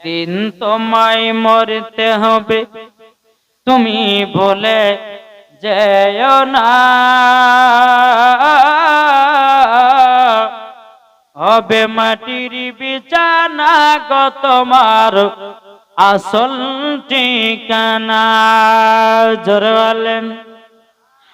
একদিন তোমায় মরতে হবে। তুমি বলে যেও না। হবে মাটির বিছানা গো তোমার আসল ঠিকানা। জোরে বলেন।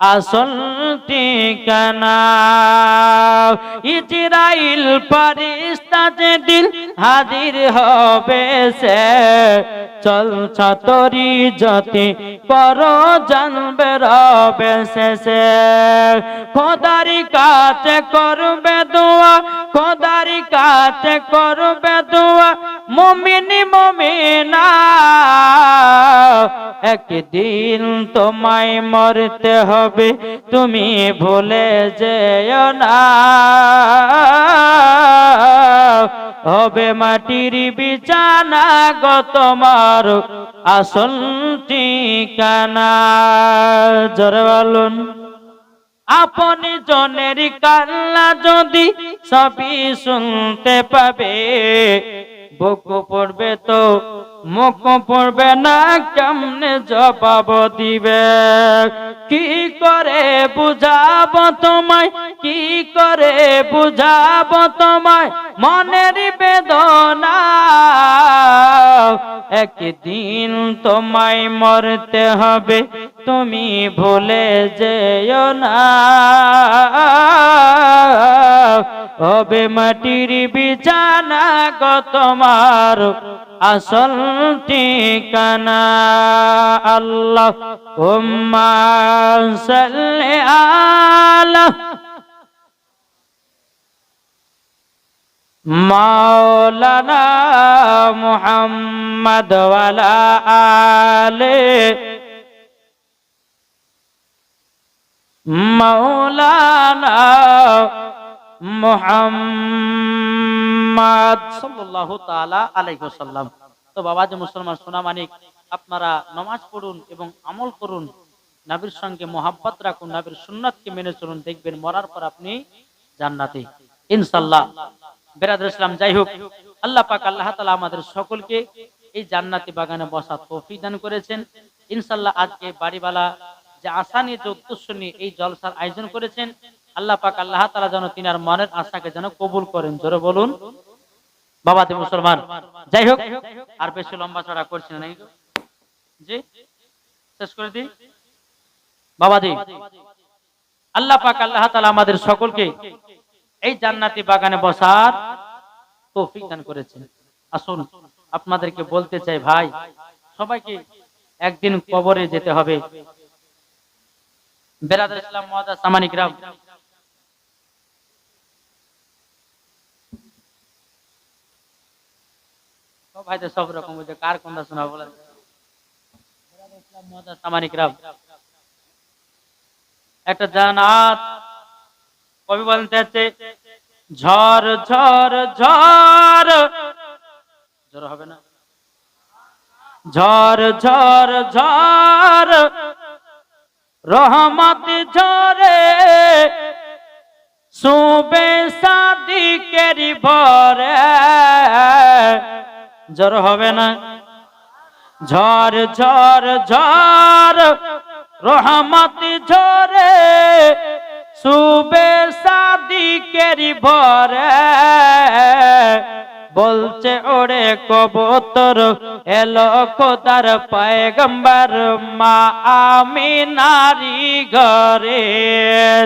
আসল ঠিকানা ইজরাইল ফারিস্তা যেদিন হাজির হবে, সে চল ছাতরি যতি পর জানবে রবে শেষে। খোদারি কাছে করবে দোয়া, খোদারি কাছে করবে দোয়া, মমিনি মমিনা। একদিন তোমায় মরতে হবে। তুমি ভুলে যেও না। হবে মাটির বিছানা গো তোমার আসল ঠিকানা। জোরে বলুন, আপনি জনের কান্না যদি সবই শুনতে পাবে বুক পড়বে তো মুখ পড়বে না, কেমনে জবাব দিবে? কি করে বুঝাব তোমায়? কি করে বুঝাব তোমায়? মনের বেদনা। একদিন তোমায় মরতে হবে, তুমি ভুলে যেও না। হবে মাটির বিছানা গো তোমার আসল ঠিকানা। আল্লাহ, উম্মা সাল্লি আলা মাওলানা মুহাম্মদ ওয়ালা আলে মাওলানা মুহাম্মদ। সাল্লাল্লাহু তাআলা আলাইহি ওয়াসাল্লাম। তো বাবা, যে মুসলমান সোনা মানিক, আপনারা নামাজ পড়ুন এবং আমল করুন। নবীর সঙ্গে মোহাব্বত রাখুন, নবীর সুন্নাতকে মেনে চলুন, দেখবেন মরার পর আপনি জান্নাতে। ইনশাআল্লাহ। বেরাদুল ইসলাম, যাই হোক, আল্লাহ পাক, আল্লাহ তাআলা আমাদের সকলকে এই জান্নাতি বাগানে বসা তৌফিক দান করেছেন। ইনশাআল্লাহ আজকে বাড়িওয়ালা যে আশা নিয়ে যে উদ্দেশ্য নিয়ে এই জলসার আয়োজন করেছেন আল্লাহ পাক আল্লাহ তাআলা যেন তিনার মনের আশাকে যেন কবুল করেন। জোরে বলুন। বাবাতে মুসলমান, যাই হোক, আর বেশি লম্বা চড়া করছি না শেষ করে দিই? বাবাজি আল্লাহ পাক আল্লাহ তাআলা আমাদের সকলকে এই জান্নাতি বাগানে বসার তৌফিক দান করেছেন। আসুন, আপনাদেরকে বলতে চাই, ভাই, সবাইকে একদিন কবরে যেতে হবে। বেরাদার ইসলাম মহাদা সামানিক রাম সব ভাইদের সব রকম বুঝে, কার কোনটা শোনা একটা জানাত কবি বলতে ঝড় ঝড় ঝড়। ঝড় হবে না। ঝড় ঝড় ঝড়। রহমত ঝরে সুবে সাদি কেরি ভরে। জ্বর হবে না। ঝড় ঝড় ঝড়, রহমত ঝরে সুবে সাদিকেরি ভরে। বলছে, ওরে কবুতর, এলো খোদার পায়গম্বর, মা আমি নারী ঘরে।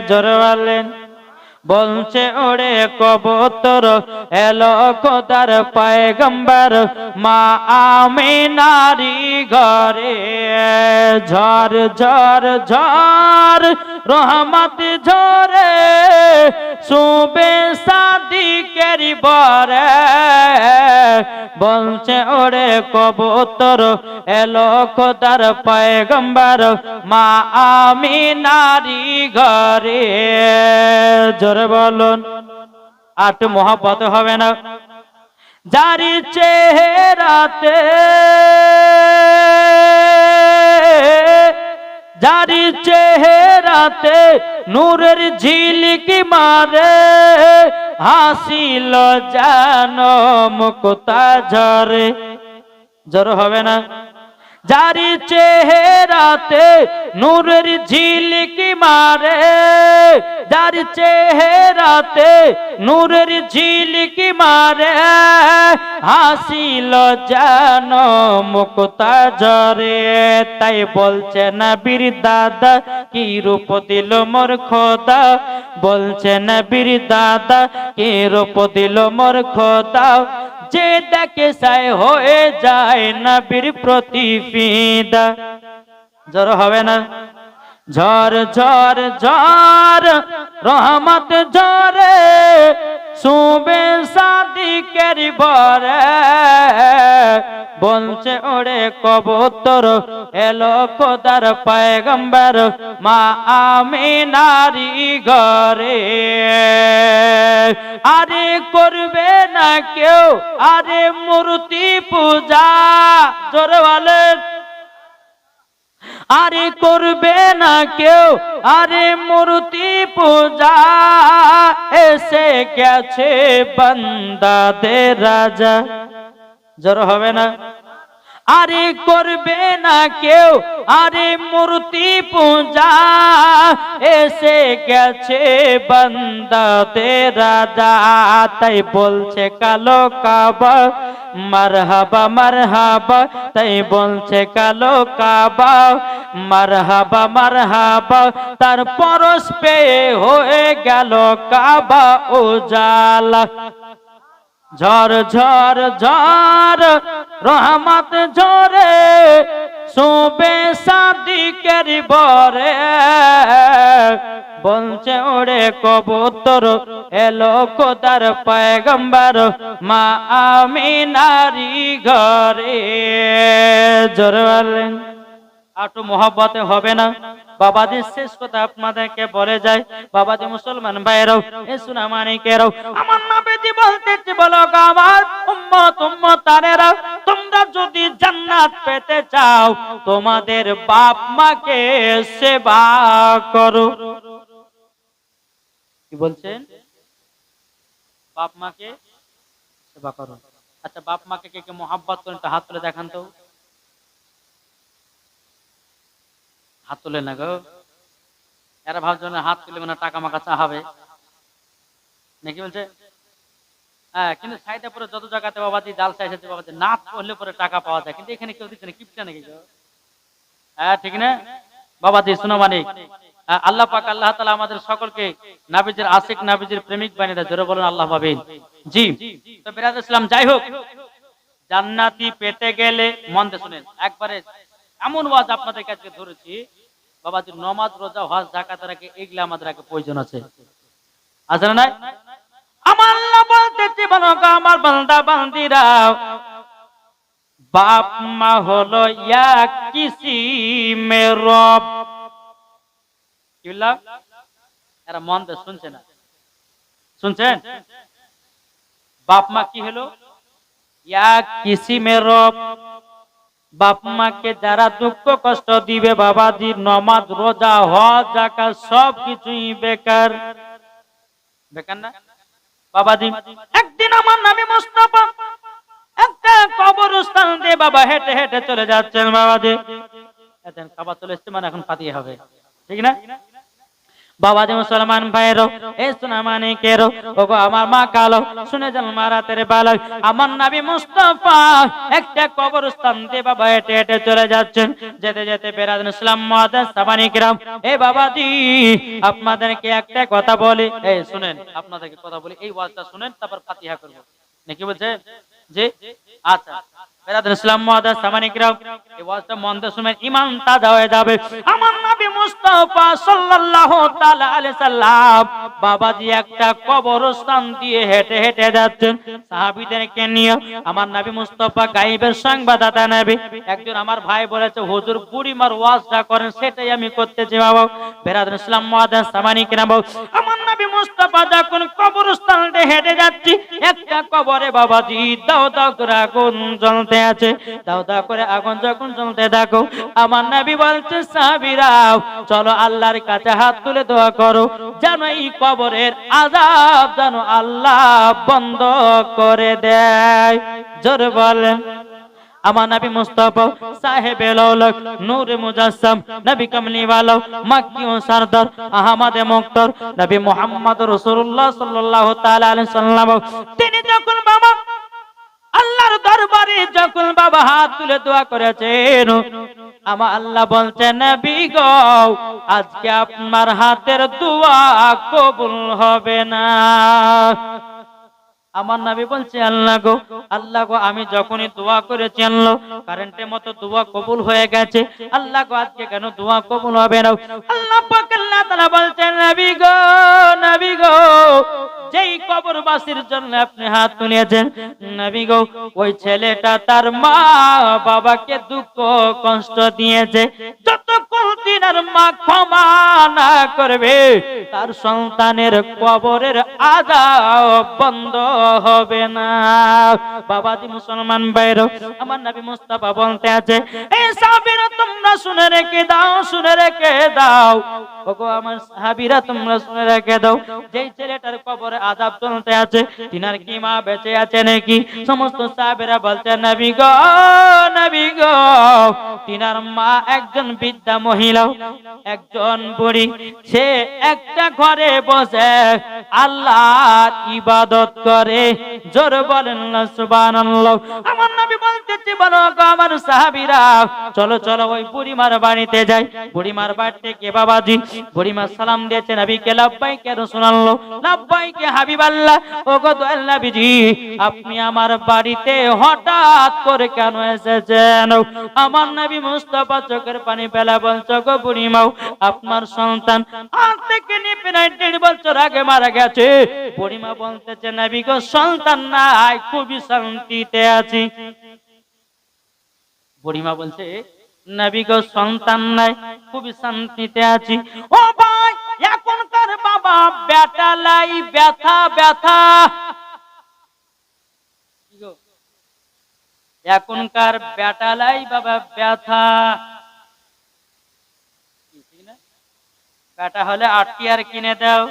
জোর বলছে, ওরে কবুতর, এলো খোদার পায়গম্বর, মা আমি নারী ঘরে। ঝড় ঝড় ঝড় রহমত ঝরে সুবে কেরি বরে বলছে, ওরে কবুতর, এলো খোদার পয়গম্বর, মা আমি নারী ঘরে। জোরে বলুন, আর একটু মহাব্বত হবে না? যারি চেহারাতে যারি চেহারাতে নূরের ঝিলিকি মারে হাসিল জানো মুক্তা ঝরে। জোর হবে না। যারি চেহারাতে নূরের ঝিলিকি মারে। যার চেহারাতে নূরের ঝিলিকি মারে, হাসিল যেন মুক্তা জরে তাই বলছে না বীর দাদা, কি রূপ দিল মোর খোদা? বলছে না বীর দাদা, কি রূপ দিল মোর খোদা? যে দেখে সাই হয়ে যায় নবীর প্রতিফিদা। জোর হবে না? ঝড় ঝড় ঝড় রহমত ঝরে সুবে সাদিকের বরে বলছে, ওরে কবুতর, এলো কোদার পায়গম্বর, মা আমি নারী ঘরে। আরে করবে না কেউ, আরে মূর্তি পূজা জোরে বলেন আরে করবে না কেউ আরে মূর্তি পূজা এসে গেছে বান্দাদের রাজা। জোর হবে না? আরে করবে না কেউ, আরে মূর্তি পূজা, এসে গেছে বান্দাতে রাজা, তাই বলছে কালো কাবা, মারহাবা মারহাবা, তাই বলছে কালো কাবা, মারহাবা মারহাবা, তার পরশ পেয়ে হয়ে গেল কাবা উজালা। ঝড় ঝড় ঝড় রহমত ঝরে শোবে সাদিকের বরে। বলছে, ওরে কবুতর, এলো কোদার পয়গম্বর, মা আমি নারী ঘরে। জোরে বললেন। আটু মহব্বতে হবে না। বাবাজি, শেষ কথা আপনাদেরকে বলে যায়, বাবাজি মুসলমান ভাইরাও এ সুনা মানিকেরাও। আমার নবীজি বলতেছি বলো আমার উম্মতারেরা তোমরা যদি জান্নাত পেতে চাও, তোমাদের বাপ মাকে সেবা করো। কি বলছেন? বাপ মাকে সেবা করো। আচ্ছা বাপ মাকে কে কে মোহাব্বত করেন তো হাত তুলে দেখান তো। হাত তুলে না গো। এরা ভাবছে না হাত তুলে মানে টাকা মাকা চাহাবে নাকি বলছে? হ্যাঁ কিন্তু সাইডে পরে যত জায়গাতে বাবা বাবাজি জাল চাইছে বাবাজি নাচ করলে পরে টাকা পাওয়া যায়। কিন্তু এখানে কেউ দিচ্ছে না কিপটা নাকি হ্যাঁ ঠিক না? বাবাজি শোনো মানিক। আহ, আল্লাহ পাক আল্লাহ তালা আমাদের সকলকে নাবিজের আশিক নাবিজের প্রেমিক বানিয়ে দেয়। জোরে বলেন আল্লাহ পাবেন জি। তো বিরাজ ইসলাম যাই হোক জান্নাতি পেতে গেলে মন দিয়ে শুনেন। একবারে এমন ওয়াজ আপনাদের কাছে ধরেছি বাবাজি নমাজ, রোজা, হজ জাকাত রাখে এগুলা আমাদের আগে প্রয়োজন আছে। আছে না নাই? আমার আল্লাহ বলতেছে বলো আমার বান্দা বান্দিরা বাপ মা হলো মে রব। কি বললাম এরা মন দিয়ে শুনছে না। শুনছেন? বাপ মা কি হলো? ইয়া কিসি মে রব। বাপ মাকে যারা দুঃখ কষ্ট দিবে বাবাজি নমাজ, রোজা জাকাত সব কিছুই বেকার। বেকার না? বাবাজি, একদিন আমার নামে মোস্তফা, একটা কবরস্থান দিয়ে বাবা হেঁটে হেঁটে চলে যাচ্ছেন বাবাজি। এখন খাবার চলে এসছে মানে এখন পাতিয়ে হবে। ঠিক না? বাবাজি মুসলমান ভাইরো এ সোনা মানিকেরো ওগো আমার মা কালো, শুনে যান মারা তেরে বালক। আমার নাবি মুস্তাফা, একটা কবরস্থান দিয়ে বাবা হেঁটে হেঁটে চলে যাচ্ছেন। যেতে যেতে বেরাদ ইসলাম মাদাস সাবানিকরাম। এ বাবাজি, আপনাদেরকে একটা কথা বলি। এই শুনেন, আপনাদেরকে কথা বলি। এই ওয়াজটা শুনেন, তারপর ফাতিহা করব। নাকি বলছে? যে আচ্ছা। ইসলাম আমার হেঁটে হেঁটে আমার সংবাদদাতা নবী। একজন আমার ভাই বলেছে, হুজুর, বুড়িমার ওয়াজটা করেন, সেটাই আমি করতেছি বাবা। বেরাদুল ইসলাম মুআদ্দাস সামানিকরাম আমার নবী মুস্তাফা যখন কবরস্থান হেঁটে যাচ্ছি, একটা কবরে বাবাজি দাও দাও করে আগুন আছে। দাও দাও করে আগুন যখন জ্বলতে দেখো আমার নবী বলছে সাহাবীরাও চলো আল্লাহর কাছে হাত তুলে দোয়া করো, যেন এই কবরের আযাব যেন আল্লাহ বন্ধ করে দেয়। জোরে বলেন। আমার নবী মুস্তাফা সাহেব নূর মুজাসসাম, নবী কমলি মক্কি ও সরদার, আহমদ মুক্তার, নবী মুহাম্মদ রাসূলুল্লাহ সাল্লাল্লাহু তাআলা সাল্লাম তিনি যখন দরবারে যখন বাবা হাত তুলে দোয়া করেছেন, আমার আল্লাহ বলছেন বিগ আজকে আপনার হাতের দোয়া কবুল হবে না। আমার নবী বলছে, আল্লাহ গো আল্লাহ গো, আমি যখনই দোয়া করেছি, আল্লাহ কারেন্টের মতো দোয়া কবুল হয়ে গেছে। আল্লাহ গো, আজকে কেন দোয়া কবুল হবে না? আল্লাহ পাক আল্লাহ তাআলা বলছেন, নবী গো নবী গো, যেই কবরবাসীর জন্য আপনি হাত তুলেছেন, নবী গো, ওই ছেলেটা তার মা বাবাকে দুঃখ, কষ্ট দিয়েছে। যত যতক্ষণ দিনের মা ক্ষমা না করবে, তার সন্তানের কবরের আজাব বন্ধ হবে না। বাবাজি মুসলমান বাইর আমার নবী মুস্তাফা বলতে আছে এই সাহাবীরা, তোমরা শুনে রেখে দাও, শুনে রেখে দাও। ওগো, আমার সাহাবীরা, তোমরা শুনে রেখে দাও। যেই ছেলেটার কবরে আযাব চলতে আছে, তিনার কি মা বেঁচে আছে নাকি? সমস্ত সাহাবীরা বলছে, নবী গো নবী গো, তিনার মা একজন বৃদ্ধা মহিলা, একজন বুড়ি, সে একটা ঘরে বসে আল্লাহর ইবাদত করে। জোর বলেন না, সুবহানাল্লাহ। আমার নবী বলতেছে, বলো আমার সাহাবীরা, চলো চলো ওই বুড়িমার বাড়িতে যাই। বুড়িমার বাড়িতে কে বাবাজি, বুড়িমা সালাম দিয়েছে নবীকে, লাব্বাইকে রাসূলুল্লাহ, লাব্বাইকে হাবিবাল্লাহ। ও গো দয়াল নবীজি, আপনি আমার বাড়িতে হঠাৎ করে কেন এসেছেন? আমার নবী মুস্তাফা চোখের পানি পেলা বলছো গো বুড়িমাও, আপনার সন্তান আজ থেকে নিয়ে প্রায় দেড় বছর আগে মারা গেছে। বুড়িমা বলতেছে, নবী গো সন্তান নাই, খুবই শান্তিতে আছি। বুড়িমা বলছে, নবী গো, সন্তান নাই, খুবই শান্তিতে আছি। ও ভাই, এখনকার বাবা বেটা লাই, ব্যথা ব্যথা? এখনকার বেটা লাই, বাবা, ব্যথা? বেটা হলে আটটি আর কিনে দাও।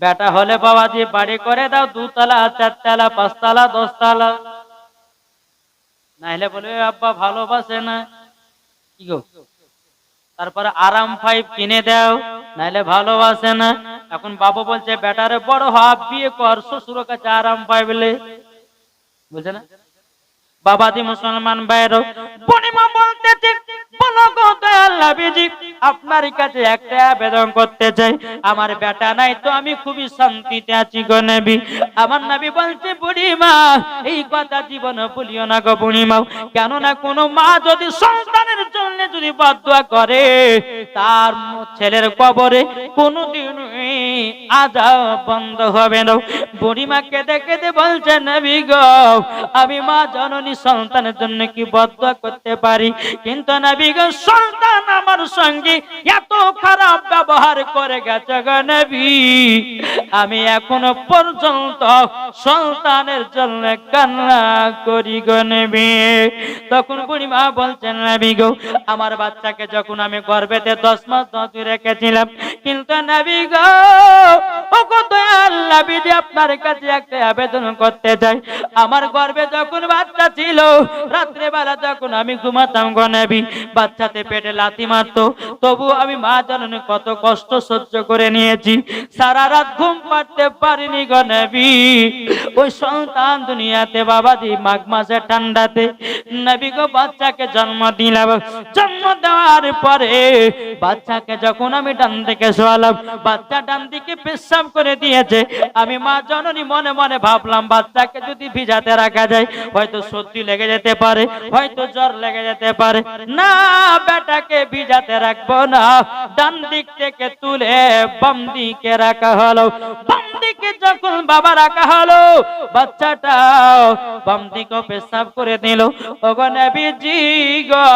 বেটা হলে বাবা যে বাড়ি করে দাও, দুতলা, চারতলা, পাঁচতলা, দশতলা। নাহলে বলে আব্বা, ভালোবাসে না। কি গো? তারপরে আরাম ফাইভ কিনে দাও নাহলে ভালোবাসে না। এখন বাবু বলছে, বেটারে বড় হাফ বিয়ে কর শ্বশুর কাছে আরাম পাইবলে বলছে না? বাবাজি মুসলমান বাইর পূর্ণিমা বলতেছে বলো গো দয়াল নবীজি আপনার কাছে একটা আবেদন করতে চাই। আমার বেটা নাই তো আমি খুবই শান্তিতে আছি গো নবী। আমার নবী বলছে, বুড়িমা, এই কথা জীবন ভুলিও না গো কেননা কোনো মা যদি সন্তানের জন্য যদি বদুয়া করে, তার ছেলের কবরে কোনোদিন আজাব বন্ধ হবে না। বুড়িমা কেঁদে কেঁদে বলছে, নবী গো, আমি মা জননী সন্তানের জন্য কি বদুয়া করতে পারি? কিন্তু নবী গো, সন্তান আমার সঙ্গে এত খারাপ ব্যবহার করে গেছে গো আমি এখনও পর্যন্ত সন্তানের জন্য কান্না করি গো তখন বুড়িমা বলছেন নবী গো, আমার বাচ্চাকে যখন আমি গর্ভেতে দশ মাস রেখেছিলাম, কিন্তু নবী গো আমার যখন বাচ্চা ছিল রাত্রে বেলা যখন আমি ঘুমাতাম বাচ্চাতে পেটে তবু আমি মা কত কষ্ট সহ্য করে নিয়েছি। সারা রাত ঘুম পাড়তে পারিনি ওই সন্তান দুনিয়াতে বাবাজি মাঘ মাসে ঠান্ডাতে। নবী গো, বাচ্চাকে জন্ম দিলাম। জন্ম দেওয়ার পরে বাচ্চাকে যখন আমি ডান দিকে শোয়ালাম, বাচ্চা ডান দিকে পেশাব করে দিয়েছে। আমি মা জননী মনে মনে ভাবলাম, বাচ্চাকে যদি ভিজাতে রাখা যায়, হয়তো সর্দি লেগে যেতে পারে, হয়তো জ্বর লেগে যেতে পারে। না, বেটাকে ভিজাতে রাখব না। ডান দিক থেকে তুলে বাম দিকে রাখা হলো। বাম দিকে যখন বাবা রাখা হলো বাচ্চাটা বাম দিকে পেশাব করে দিল ওগো নবীজি গো,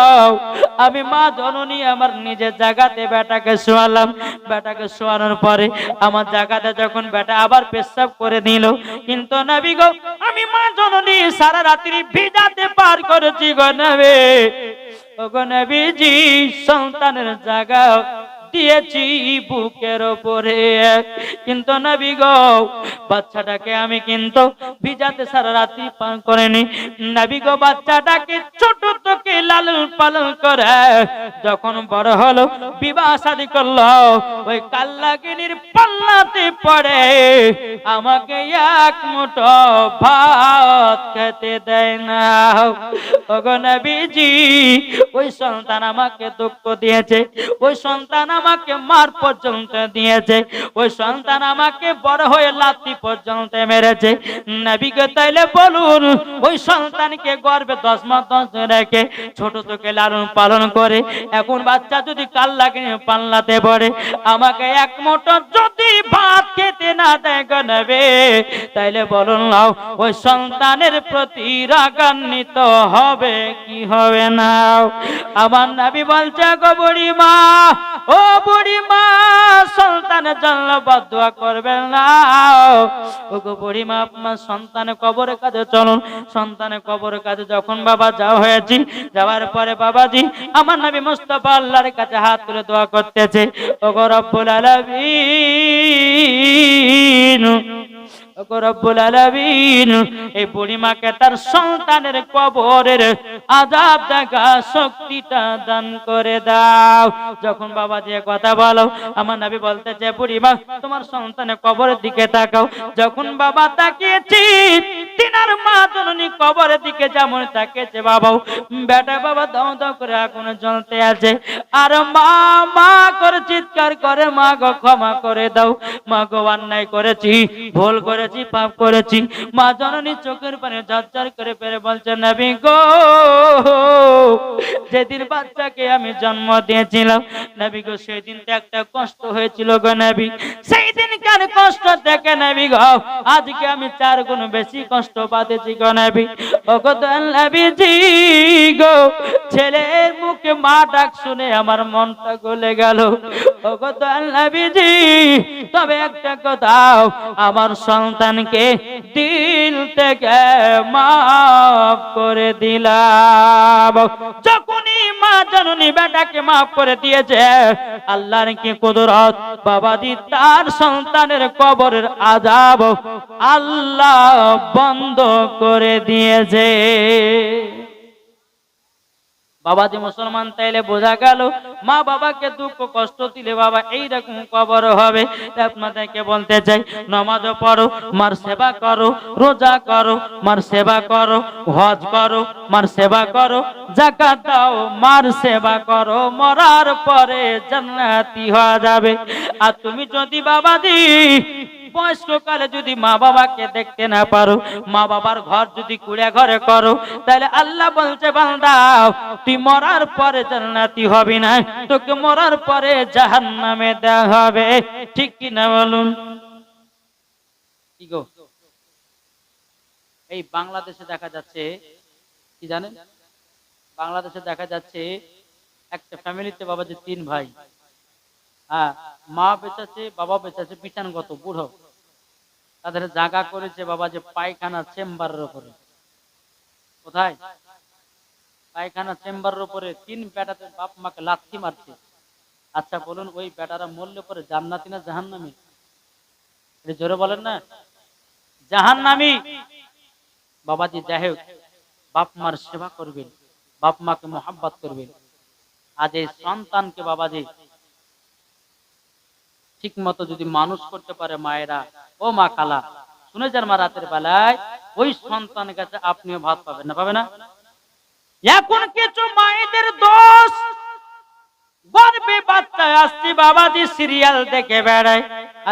আমি মা জননী আমার নিজের জায়গাতে বেটাকে শোয়ালাম। বেটাকে শোয়ানোর পরে আমার জায়গাটা যখন বেটা আবার পেশাব করে নিল, কিন্তু নবী গো, আমি মা জননী সারা রাত্রি ভিজাতে পার করেছি গো নবী। ওগো নবীজি, সন্তানের জায়গা দিয়েছি বুকের ওপরে। কিন্তু নবী গো, বাচ্চাটাকে আমি কিন্তু ভিজাতে সারা রাত্রি পান করেনি। নবী গো, বাচ্চাটাকে ছোট তোকে লালন পালন করে যখন বড় হলো, বিবাহ শাদী করল। ওই কাল্লাগিনীর পাল্লাতে পড়ে, আমাকে এক মুঠো ভাত খেতে দেয় না। ওগো নবীজি, ওই সন্তান আমাকে দুঃখ দিয়েছে, ওই সন্তান আমাকে মার পর্যন্ত দিয়েছে, ওই সন্তান আমাকে বড় হয়ে লাথি পর্যন্ত মেরেছে। নবীকে তাইলে বলুন, ওই সন্তানকে গর্বে দশ মাস দশ রেখে ছোট থেকে লালন পালন করে, এখন বাচ্চা যদি কাল লাগে পাল্লাতে পড়ে, আমাকে এক মোটো যদি ভাত খেতে না দেয় গো নবী, তাইলে বলুন নাও, ওই সন্তানের প্রতি রাগান্বিত হবে কি হবে না? আমার নাবি বলছে গবরী মা ও বুড়ি মা সন্তানের জন্য বদুয়া করবেন না। ও গো বুড়ি মা আপনার সন্তানের কবরের কাছে চলুন। সন্তানের কবরের কাছে যখন বাবা যাওয়া হয়েছি, যাওয়ার পরে বাবাজি আমার নবী মুস্তফা আল্লাহর কাছে হাত তুলে দোয়া করতেছে ও গো রব্বুল আলামিন। ওগো রব্বুল আলামিন, এই বুড়িমাকে তার সন্তানের কবরের আজাব দেখা শক্তিটা দান করে দাও। যখন বাবা যে কথা বলো, আমার নবী বলতেছে বুড়িমা, তোমার সন্তানের কবরের দিকে তাকাও। যখন বাবা তাকিয়েছি, তিনার মা জননী কবরের দিকে যেমন তাকিয়েছে, বাবাও, বেটা বাবা, দাও দাও করে আগুনে জ্বলতে আছে। আর মা মা করে চিৎকার করে, মা গো, ক্ষমা করে দাও। মা গো, অন্যায় করেছি, ভুল করেছি পাপ করেছি। মা জননী চোখের পানে ঝরঝর করে পেরে বলছে, নবী গো, যেদিন বাচ্চাকে আমি জন্ম দিয়েছিলাম, নবী গো, সেদিন তো একটা কষ্ট হয়েছিল গো নবী। সেই দিন কার কষ্ট দেখে নবী গো, আজকে আমি চার গুণ বেশি কষ্ট পাতেছি গো নবী। ও গো নবীজি গো, ছেলের মুখে মা ডাক শুনে আমার মনটা গলে গেল। ও গো নবীজি, তবে একটা কথাও আমার সন্তানকে দিল থেকে মাফ করে দিলাম। যখনই মা জননী বেটাকে মাফ করে দিয়েছে, আল্লাহর কি কুদরত? বাবাজি তার সন্তানের কবরের আজাব আল্লাহ বন্ধ করে দিয়েছে। বাবাজি মুসলমান তাইলে বোঝা গেল, মা বাবাকে দুঃখ কষ্ট দিলে বাবা এইরকম কবর হবে। আপনাদেরকে বলতে চাই নমাজও পড়ো, মার সেবা করো, রোজা করো, মার সেবা করো, হজ করো, মার সেবা করো, জাকাত দাও, মার সেবা করো, মরার পরে জান্নাতি হওয়া যাবে। আর তুমি যদি বাবাজি বয়স্ককালে যদি মা বাবাকে দেখতে না পারো, মা বাবার ঘর যদি কুড়ে ঘরে করো, তাহলে আল্লাহ বলছে, বান্দা, তুই মরার পরে জান্নাতি হবি না, তোকে মরার পরে জাহান্নামে দেওয়া হবে। ঠিক কি না বলুন? কি গো? এই বাংলাদেশে দেখা যাচ্ছে, কি জানেন? বাংলাদেশে দেখা যাচ্ছে, একটা ফ্যামিলিতে বাবা যে তিন ভাই। হ্যাঁ মা বেঁচেছে বাবা বেঁচেছে বিছানগত বুড়ো। তাদের জায়গা করেছে বাবা যে পায়খানা চেম্বারের উপরে। কোথায়? পায়খানা চেম্বারের উপরে। তিন বেটাতে বাপ মাকে লাথি মারছে। আচ্ছা বলুন, ওই বেটারা মরলে পরে জান্নাতি না জাহান্নামি? এটা জোরে বলেন না। জাহান্নামি? বাবাজি, যাই হোক, বাপ মার সেবা করবেন, বাপ মাকে মোহাব্বত করবেন। আজ এই সন্তানকে বাবাজি ঠিক মতো যদি মানুষ করতে পারে মায়েরা, ও মা খালা শুনে যান মা রাতের বেলায়, ওই সন্তানের কাছে আপনিও ভাত পাবেন না, পাবে না? এখন কিছু মায়েদের দোষ। গর্বে বাচ্চা আসছি, বাবাজি সিরিয়াল দেখে বেড়ায়।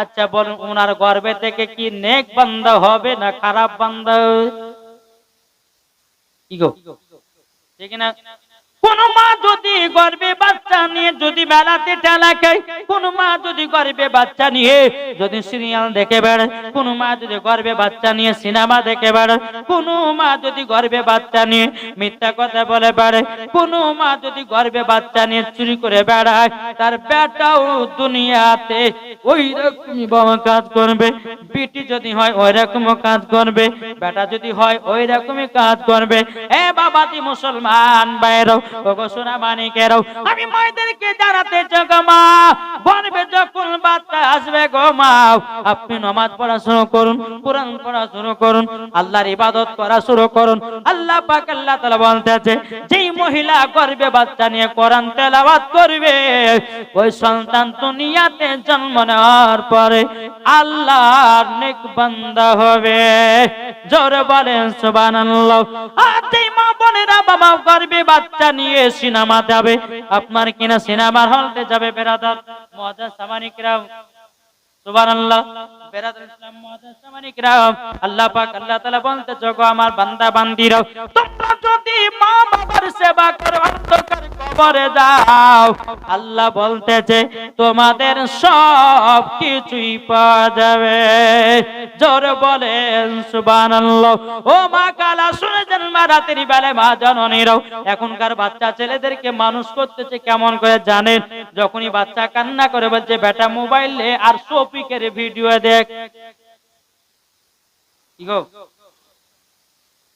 আচ্ছা বলুন ওনার গর্বে থেকে কি নেক বান্দা হবে না খারাপ গো? ঠিক না? কোন মা যদি গর্বে বাচ্চা নিয়ে যদি কোন মা যদি গর্বে বাচ্চা নিয়ে যদি সিরিয়াল দেখে কোন মা যদি গর্বে বাচ্চা নিয়ে সিনেমা দেখে কোন মা যদি গর্বে বাচ্চা নিয়ে মিথ্যা কথা বলে কোন মা যদি গর্বে বাচ্চা নিয়ে চুরি করে বেড়ায়, তার বেটাও দুনিয়াতে ওই রকমই কাজ করবে, বিটি যদি হয় ওই রকম কাজ করবে, বেটা যদি হয় ওই রকমই কাজ করবে। এ বাবাতি মুসলমান বাইরও আপনি পড়া শুরু করুন পড়া শুরু করুন, আল্লাহর ইবাদত করা শুরু করুন। আল্লাহ পাক আল্লাহ যেই মহিলা গর্বে বাচ্চা নিয়ে কোরআন তেলাওয়াত করবে, ওই সন্তান দুনিয়াতে জন্ম নেওয়ার পরে আল্লাহর নেক বান্দা হবে। জোরে বলেন সুবহানাল্লাহ। মা বোনেরা বাবা বাচ্চা নিয়ে সিনেমা যাবে। আপনার কিনা সিনেমার হলতে যাবে বেরাদার মজা সামানিকরাম সুবহানাল্লাহ। আল্লাহ আল্লাহ বলতে যোগ আমার বান্দা বান্দিরা তোমরা যদি মা বাবার সেবা করো কবরে যাও আল্লাহ বলতেছে, তোমাদের সব কিছুই পাওয়া যাবে। জোর বলেন, সুবহানাল্লাহ। ও মা কালা শুনেছেন মা বেলায় মা এখনকার বাচ্চা ছেলেদেরকে মানুষ করতেছে কেমন করে জানেন যখনই বাচ্চা কান্না করে বলছে, বেটা, মোবাইলে আর শফিকের ভিডিও দেখ। কি গো?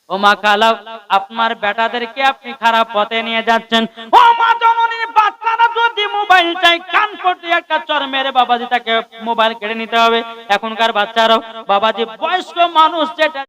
ও মা কালাও আপনার বেটাদেরকে আপনি খারাপ পথে নিয়ে যাচ্ছেন। ও মা জননীর বাচ্চারা যদি মোবাইল চাই কান করতে একটা চর মেরে বাবাজি তাকে মোবাইল কেড়ে নিতে হবে। এখনকার বাচ্চারাও, বাবাজি বয়স্ক মানুষ যেটা